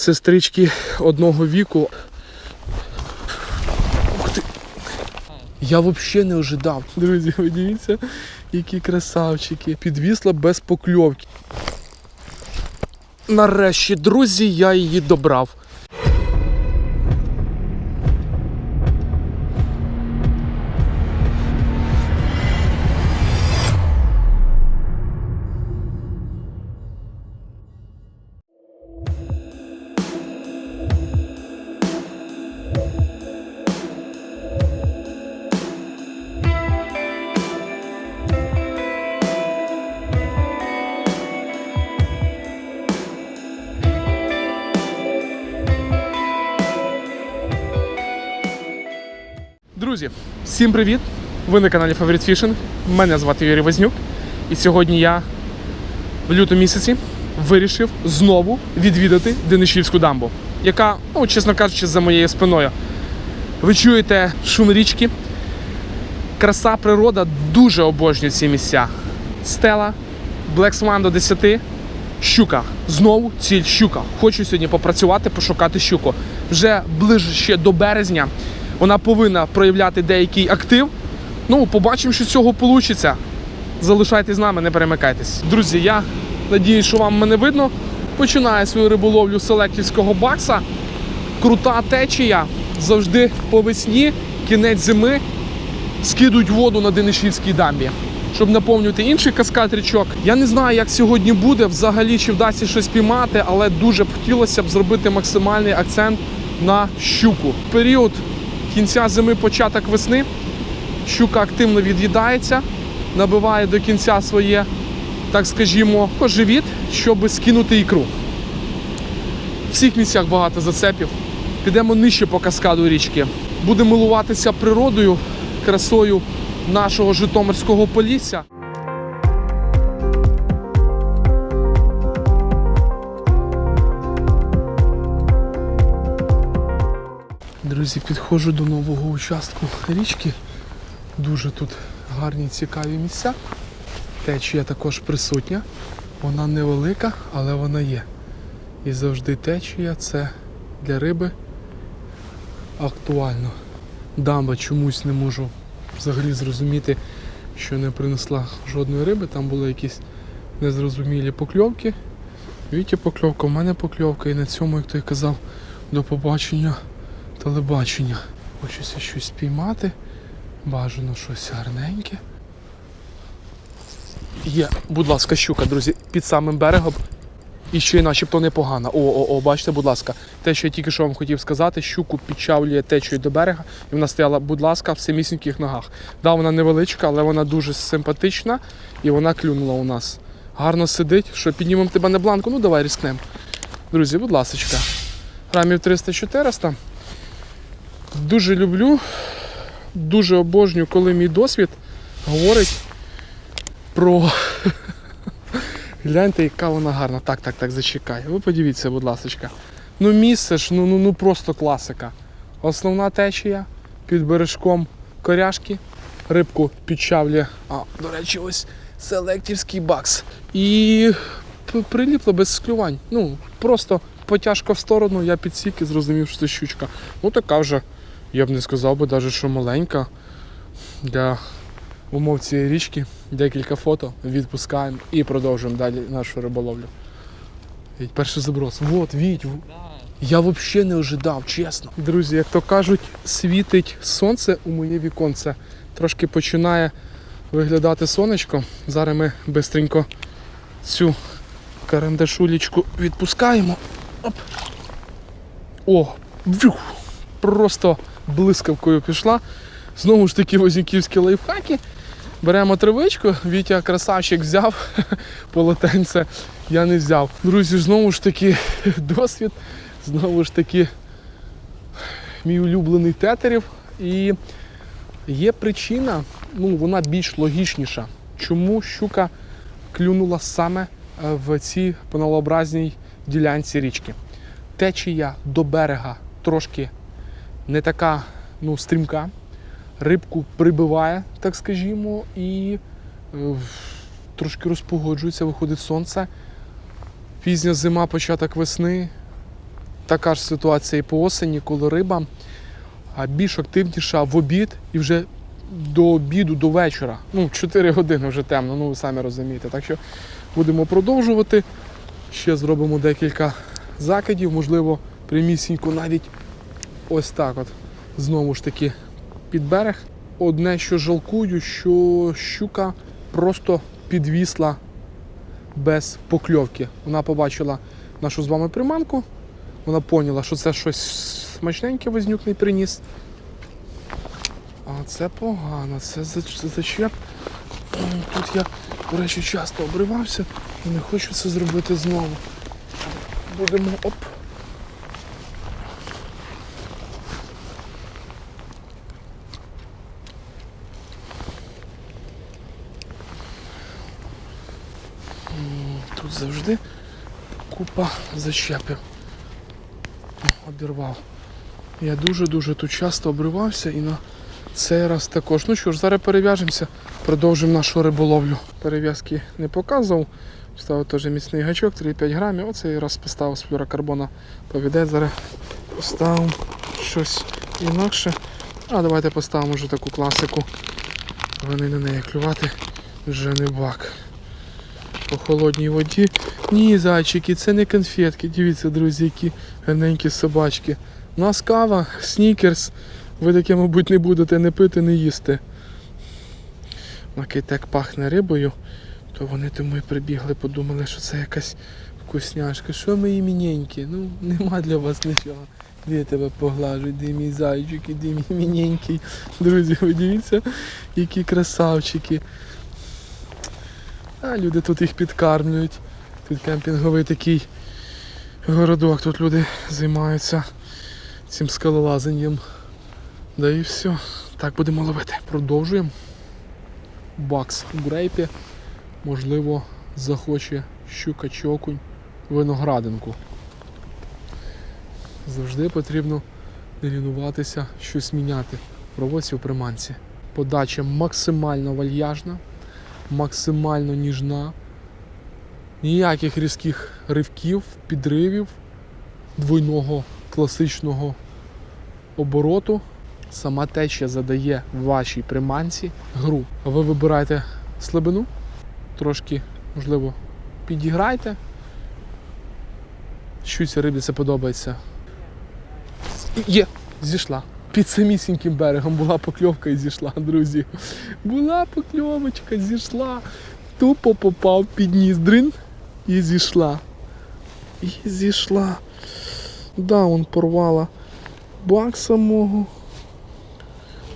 сестрички одного віку. Я взагалі не ожидав. Друзі, ви дивіться, які красавчики. Підвісла без покльовки. Нарешті, друзі, я її добрав. Друзі, всім привіт! Ви на каналі Favorite Fishing. Мене звати Юрій Вознюк. І сьогодні я в лютому місяці вирішив знову відвідати Денишівську дамбу, яка, ну, чесно кажучи, за моєю спиною. Ви чуєте шум річки. Краса природа дуже обожнює ці місця. Стела, Black Swan до 10, щука. Знову ціль щука. Хочу сьогодні попрацювати, пошукати щуку. Вже ближче до березня вона повинна проявляти деякий актив. Ну, побачимо, що з цього вийде. Залишайтесь з нами, не перемикайтесь. Друзі, я надіюсь, що вам мене видно. Починаю свою риболовлю селектівського бакса. Крута течія. Завжди по весні, кінець зими скидують воду на Денишівській дамбі, щоб наповнювати інший каскад річок. Я не знаю, як сьогодні буде, взагалі чи вдасться щось піймати, але дуже б хотілося б зробити максимальний акцент на щуку. Період кінця зими, початок весни щука активно від'їдається, набиває до кінця своє, так скажімо, живіт, щоб скинути ікру. В всіх місцях багато зацепів. Підемо нижче по каскаду річки. Будемо милуватися природою, красою нашого Житомирського полісся. Друзі, підходжу до нового участку річки. Дуже тут гарні цікаві місця. Течія також присутня. Вона невелика, але вона є. І завжди течія це для риби актуально. Дамба чомусь не можу взагалі зрозуміти, що не принесла жодної риби. Там були якісь незрозумілі покльовки. Вітя покльовка, в мене покльовка, і на цьому, як той казав, до побачення телебачення. Хочеться щось спіймати. Бажано щось гарненьке. Є, будь ласка, щука, друзі, під самим берегом. І ще й начебто непогана. О, о, о, бачите, будь ласка, те, що я тільки що вам хотів сказати, щуку підчавлює течою до берега, і вона стояла, будь ласка, в самісіньких ногах. Да, вона невеличка, але вона дуже симпатична і вона клюнула у нас. Гарно сидить. Що піднімемо тебе на бланку? Ну давай різкнемо. Друзі, будь ласка. Грамів 300-400. Дуже люблю, дуже обожнюю, коли мій досвід говорить про. Гляньте, яка вона гарна. Так, так, так, зачекай. Ви подивіться, будь ласка. Ну, місце ж, ну, ну, ну просто класика. Основна течія під бережком коряшки, рибку підчавлює. А, до речі, ось селектівський бакс. І приліпло без склювань. Ну, просто потяжка в сторону, я підсік і зрозумів, що це щучка. Ну, така вже, я б не сказав би, навіть, що маленька. Для умов цієї річки декілька фото відпускаємо і продовжуємо далі нашу риболовлю. Перший заброс. Вот, Віть. Я взагалі не ожидав, чесно. Друзі, як то кажуть, світить сонце у моє віконце. Трошки починає виглядати сонечко. Зараз ми швидко цю карандашулечку відпускаємо. Оп. О, вюх, просто блискавкою пішла. Знову ж таки вознюківські лайфхаки. Беремо травичку, Вітя красавчик взяв, полотенце я не взяв. Друзі, знову ж таки досвід, знову ж таки мій улюблений тетерів. І є причина, ну вона більш логічніша, чому щука клюнула саме е, в цій паналообразній ділянці річки. Течія до берега трошки не така ну, стрімка, рибку прибиває, так скажімо, і е, трошки розпогоджується, виходить сонце. Пізня зима, початок весни. така ж ситуація і по осені, коли риба більш активніша в обід і вже до обіду, до вечора. Ну, 4 години вже темно, ну ви самі розумієте. Так що будемо продовжувати. Ще зробимо декілька закидів, можливо, прямісінько навіть ось так от. Знову ж таки під берег. Одне, що жалкую, що щука просто підвісла без покльовки. Вона побачила нашу з вами приманку, вона поняла, що це щось смачненьке вознюк приніс. А це погано, це зачеп. М, Тут я, до речі, часто обривався і не хочу це зробити знову. Будемо оп. Тут завжди купа зачепів. Обірвав. Я дуже-дуже тут часто обривався і на цей раз також. Ну що ж, зараз перев'яжемося, продовжимо нашу риболовлю. Перев'язки не показував. Поставив теж міцний гачок, 3,5 грамів. Оцей раз поставив з флюрокарбона повіде. Зараз поставимо щось інакше. А давайте поставимо вже таку класику. Вони на неї клювати вже не бак. По холодній воді. Ні, зайчики, це не конфетки. Дивіться, друзі, які гарненькі собачки. У нас кава, снікерс. Ви таке, мабуть, не будете не пити, не їсти. Так пахне рибою, то вони і прибігли, подумали, що це якась вкусняшка. Що ми імененькі? Ну, нема для вас нічого. Де тебе поглажу, де мій зайчик, де мій імененький. Друзі, ви дивіться, які красавчики. А люди тут їх підкармлюють. Тут кемпінговий такий городок, тут люди займаються цим скалолазанням. Да і все. Так будемо ловити. Продовжуємо. Бакс у грейпі. Можливо, захоче щука чи окунь виноградинку. Завжди потрібно не лінуватися, щось міняти в проводці у приманці. Подача максимально вальяжна, максимально ніжна. Ніяких різких ривків, підривів, двойного класичного обороту. Сама течія задає вашій приманці гру. Ви вибираєте слабину, трошки, можливо, підіграйте. Щуці рибі це подобається. Є, зійшла. Під самісіньким берегом була покльовка і зійшла, друзі. Була покльовочка, зійшла. Тупо попав під ніс дрин і зійшла. І зійшла. Да, он порвала бакса мого.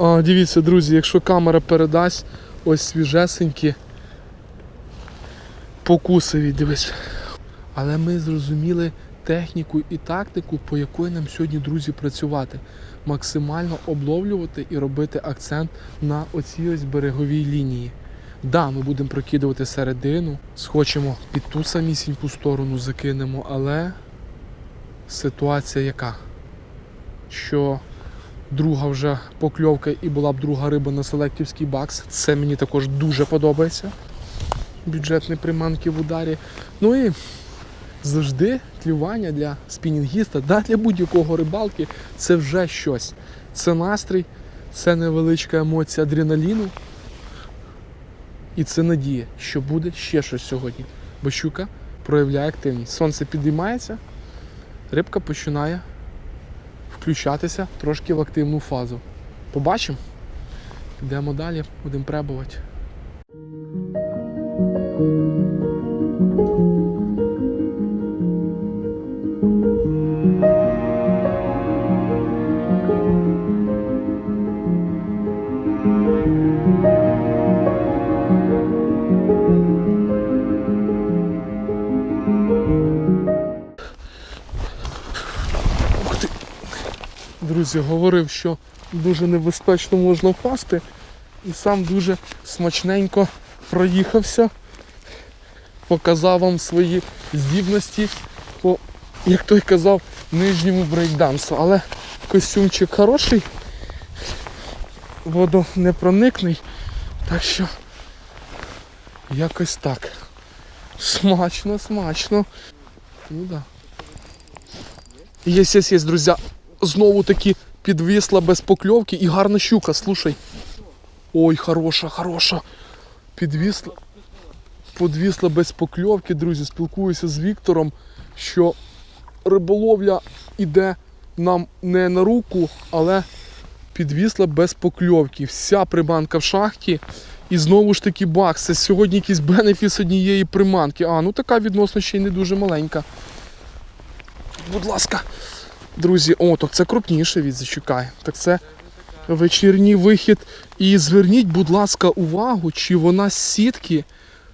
А, дивіться, друзі, якщо камера передасть ось свіжесенькі покусові, дивись. Але ми зрозуміли техніку і тактику, по якої нам сьогодні, друзі, працювати. Максимально обловлювати і робити акцент на оцій ось береговій лінії. Да, ми будемо прокидувати середину, схочемо під ту самісіньку сторону, закинемо, але ситуація яка? Що друга вже покльовка і була б друга риба на селектівський бакс. Це мені також дуже подобається. Бюджетні приманки в ударі. Ну і завжди клювання для спінінгіста, да, для будь-якого рибалки це вже щось. Це настрій, це невеличка емоція адреналіну. І це надія, що буде ще щось сьогодні. Бо щука проявляє активність. Сонце підіймається, рибка починає включатися трошки в активну фазу. Побачимо. Йдемо далі, будемо пребувати. Друзі, говорив, що дуже небезпечно можна впасти. І сам дуже смачненько проїхався. Показав вам свої здібності по, як той казав, нижньому брейкдансу. Але костюмчик хороший, водонепроникний. Так що якось так. Смачно, смачно. Ну да. Єс, єс, єс, друзі. Знову таки підвисла без покльовки і гарна щука, слушай. Ой, хороша, хороша. Підвісла. Подвісла без покльовки, друзі. Спілкуюся з Віктором, що риболовля іде нам не на руку, але підвісла без покльовки. Вся приманка в шахті. І знову ж таки бакс. Це сьогодні якийсь бенефіс однієї приманки. А, ну така відносно ще й не дуже маленька. Будь ласка. Друзі, о, так це крупніше від зачекай. Так це вечірній вихід. І зверніть, будь ласка, увагу, чи вона з сітки,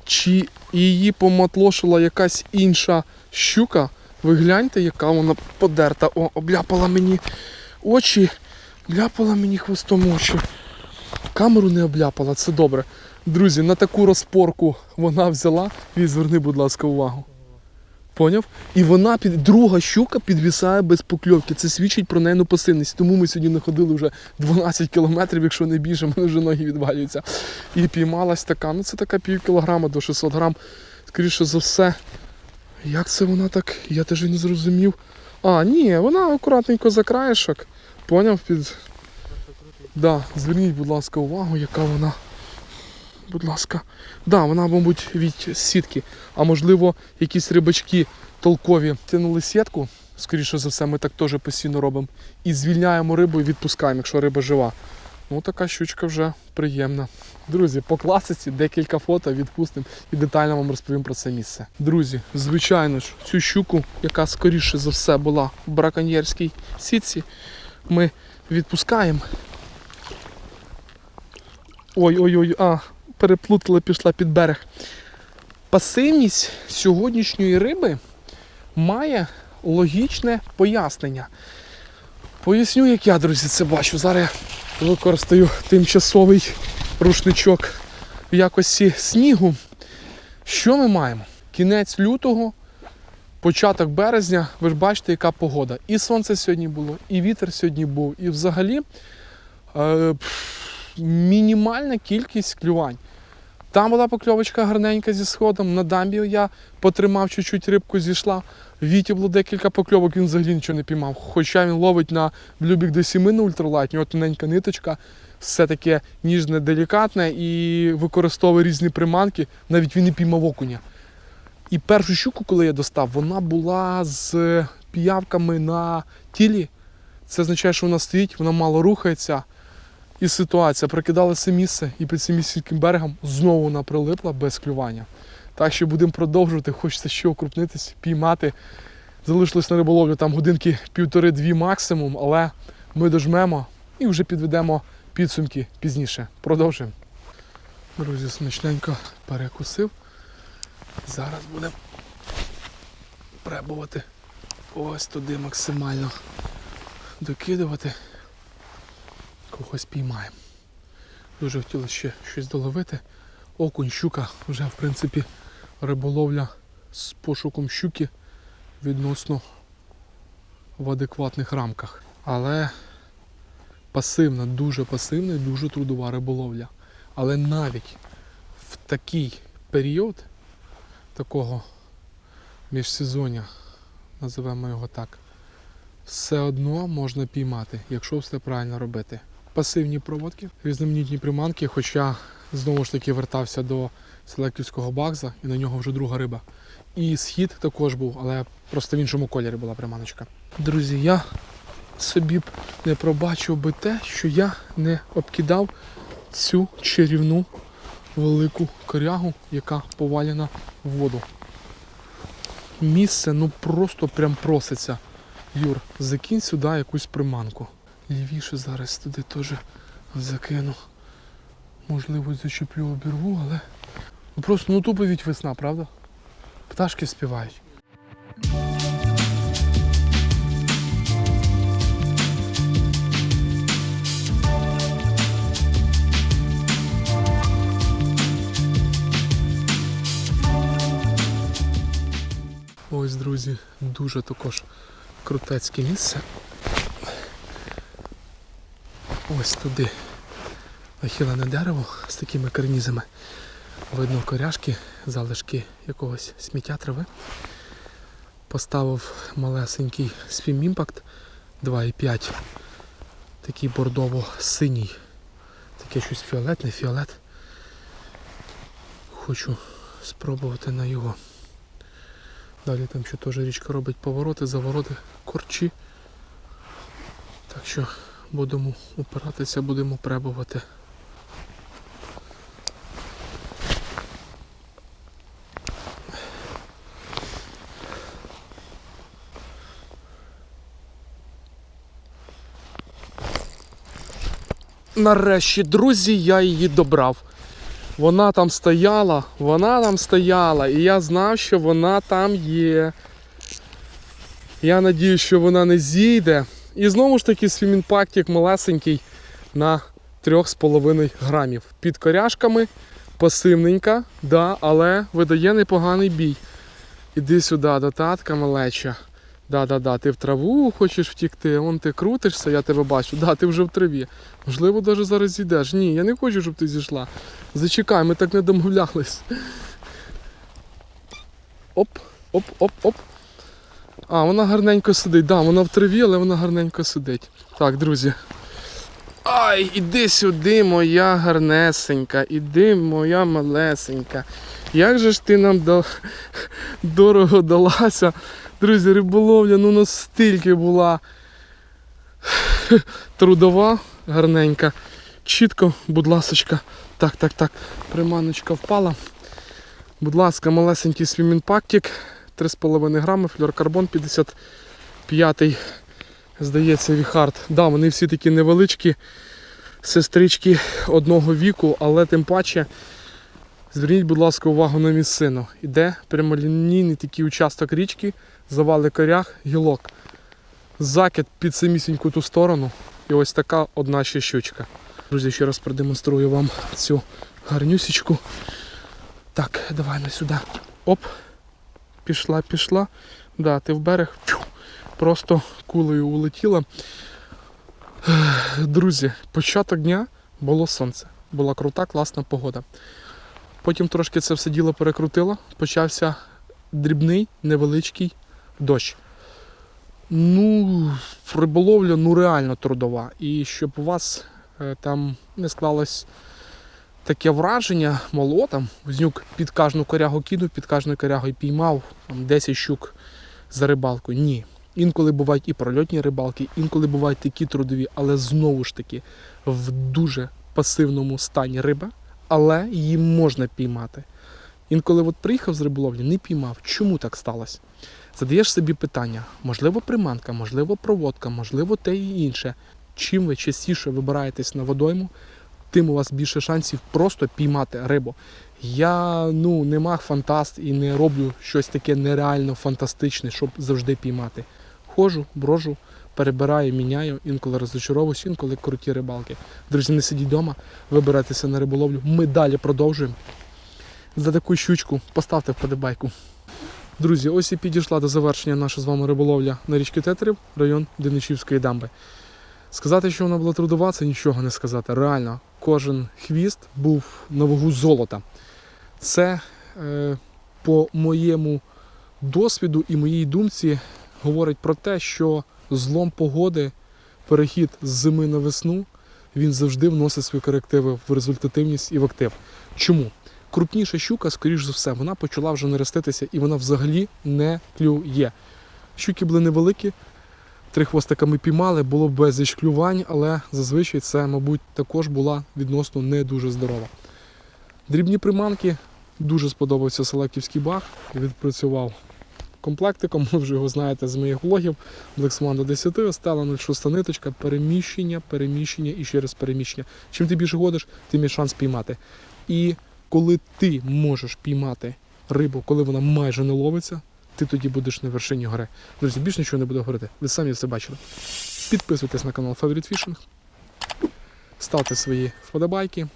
чи її поматлошила якась інша щука. Ви гляньте, яка вона подерта. О, обляпала мені очі, обляпала мені хвостом очі. Камеру не обляпала, це добре. Друзі, на таку розпорку вона взяла. Вій, зверни, будь ласка, увагу. Поняв? І вона під друга щука підвісає без покльовки. Це свідчить про неї пасивність. Тому ми сьогодні находили вже 12 кілометрів, якщо не більше, мене вже ноги відвалюються. І піймалась така. Ну це така пів кілограма до 600 грам. Скоріше за все. Як це вона так? Я теж не зрозумів. А, ні, вона акуратненько за краєшок. Поняв? Під... Да, зверніть, будь ласка, увагу, яка вона. Будь ласка. Да, вона, мабуть, від сітки. А можливо, якісь рибачки толкові тянули сітку. Скоріше за все, ми так теж постійно робимо. І звільняємо рибу і відпускаємо, якщо риба жива. Ну, така щучка вже приємна. Друзі, по класиці декілька фото відпустимо і детально вам розповім про це місце. Друзі, звичайно ж, цю щуку, яка скоріше за все була в браконьєрській сітці, ми відпускаємо. Ой-ой-ой, а, переплутала, пішла під берег. Пасивність сьогоднішньої риби має логічне пояснення. Поясню, як я, друзі, це бачу. Зараз я використаю тимчасовий рушничок в якості снігу. Що ми маємо? Кінець лютого, початок березня, ви ж бачите, яка погода. І сонце сьогодні було, і вітер сьогодні був, і взагалі е, мінімальна кількість клювань. Там була покльовочка гарненька зі сходом. На дамбі я потримав чуть-чуть рибку зійшла. Віті було декілька покльовок, він взагалі нічого не піймав. Хоча він ловить на блюбік до 7 на ультралайт, у нього тоненька ниточка, все таке ніжне, делікатне і використовує різні приманки. Навіть він не піймав окуня. І першу щуку, коли я достав, вона була з піявками на тілі. Це означає, що вона стоїть, вона мало рухається. І ситуація. Прокидалося місце, і під цим міським берегом знову вона прилипла без клювання. Так що будемо продовжувати, хочеться ще окрупнитись, піймати. Залишилось на риболовлю там годинки півтори-дві максимум, але ми дожмемо і вже підведемо підсумки пізніше. Продовжуємо. Друзі, смачненько перекусив. Зараз будемо пробувати ось туди максимально докидувати когось піймаємо. Дуже хотілося ще щось доловити. Окунь, щука, вже в принципі риболовля з пошуком щуки відносно в адекватних рамках. Але пасивна, дуже пасивна і дуже трудова риболовля. Але навіть в такий період такого міжсезоння, називаємо його так, все одно можна піймати, якщо все правильно робити пасивні проводки, різноманітні приманки, хоча знову ж таки вертався до селектівського багза і на нього вже друга риба. І схід також був, але просто в іншому кольорі була приманочка. Друзі, я собі б не пробачив би те, що я не обкидав цю чарівну велику корягу, яка повалена в воду. Місце ну просто прям проситься. Юр, закинь сюди якусь приманку. Лівіше зараз туди теж закину. Можливо, зачеплю обірву, але. Ну просто ну тупо від весна, правда? Пташки співають. Ось, друзі, дуже також крутецьке місце. Ось туди нахилене дерево з такими карнізами. Видно коряшки, залишки якогось сміття трави. Поставив малесенький Swim Impact 2,5. Такий бордово-синій. Таке щось фіолетне, фіолет. Хочу спробувати на його. Далі там ще теж річка робить повороти, завороти, корчі. Так що будемо упиратися, будемо пробувати. Нарешті, друзі, я її добрав. Вона там стояла, вона там стояла, і я знав, що вона там є. Я надію, що вона не зійде. І знову ж таки свімінпактик малесенький на 3,5 грамів. Під коряшками, пасивненька, да, але видає непоганий бій. Іди сюди, до татка малеча. Да-да-да, ти в траву хочеш втікти, он ти крутишся, я тебе бачу. Да, ти вже в траві. Можливо, навіть зараз зійдеш. Ні, я не хочу, щоб ти зійшла. Зачекай, ми так не домовлялись. Оп, оп, оп, оп. А, вона гарненько сидить. Да, вона в траві, але вона гарненько сидить. Так, друзі. Ай, іди сюди, моя гарнесенька, іди, моя малесенька. Як же ж ти нам до... дорого далася? Друзі, риболовля ну настільки була трудова, гарненька. Чітко, будь ласочка. Так, так, так. Приманочка впала. Будь ласка, малесенький свімінпактик. 3,5 грами, флюоркарбон 55 здається, віхард. Да, вони всі такі невеличкі сестрички одного віку, але тим паче. Зверніть, будь ласка, увагу на місцину. Іде прямолінійний такий участок річки, завали корях, гілок. Закид під самісіньку ту сторону. І ось така одна ще щучка. Друзі, ще раз продемонструю вам цю гарнюсічку. Так, давай на сюди. Оп. Пішла, пішла. Да, ти в берег. Просто кулею улетіла. Друзі, початок дня було сонце. Була крута, класна погода. Потім трошки це все діло перекрутило, почався дрібний, невеличкий дощ. Ну, риболовля ну реально трудова. І щоб у вас е, там не склалось таке враження, мало там, Вознюк під кожну корягу кинув, під кожну корягу і піймав там, 10 щук за рибалку. Ні. Інколи бувають і прольотні рибалки, інколи бувають такі трудові, але знову ж таки в дуже пасивному стані риба, але її можна піймати. Інколи от приїхав з риболовлі, не піймав. Чому так сталося? Задаєш собі питання: можливо, приманка, можливо, проводка, можливо, те і інше. Чим ви частіше вибираєтесь на водойму, тим у вас більше шансів просто піймати рибу. Я ну, не маг фантаст і не роблю щось таке нереально фантастичне, щоб завжди піймати. Ходжу, брожу, перебираю, міняю, інколи розочаровуюсь, інколи круті рибалки. Друзі, не сидіть вдома, вибирайтеся на риболовлю. Ми далі продовжуємо. За таку щучку поставте вподобайку. Друзі, ось і підійшла до завершення наша з вами риболовля на річки Тетерів, район Деничівської дамби. Сказати, що вона була трудова, це нічого не сказати. Реально, кожен хвіст був на вагу золота. Це е, по моєму досвіду і моїй думці говорить про те, що злом погоди, перехід з зими на весну, він завжди вносить свої корективи в результативність і в актив. Чому? Крупніша щука, скоріш за все, вона почала вже нереститися і вона взагалі не клює. Щуки були невеликі, три хвостика ми піймали, було безліч клювань, але зазвичай це, мабуть, також була відносно не дуже здорова. Дрібні приманки, дуже сподобався селектівський баг, відпрацював комплектиком, ви вже його знаєте з моїх влогів. До 10, стала 06 ниточка, переміщення, переміщення і ще раз переміщення. Чим ти більше ходиш, тим є шанс піймати. І коли ти можеш піймати рибу, коли вона майже не ловиться, ти тоді будеш на вершині гори. Друзі, більше нічого не буду говорити. Ви самі все бачили. Підписуйтесь на канал Favorite Fishing, ставте свої вподобайки,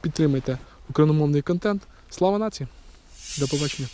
підтримайте україномовний контент. Слава нації! До побачення!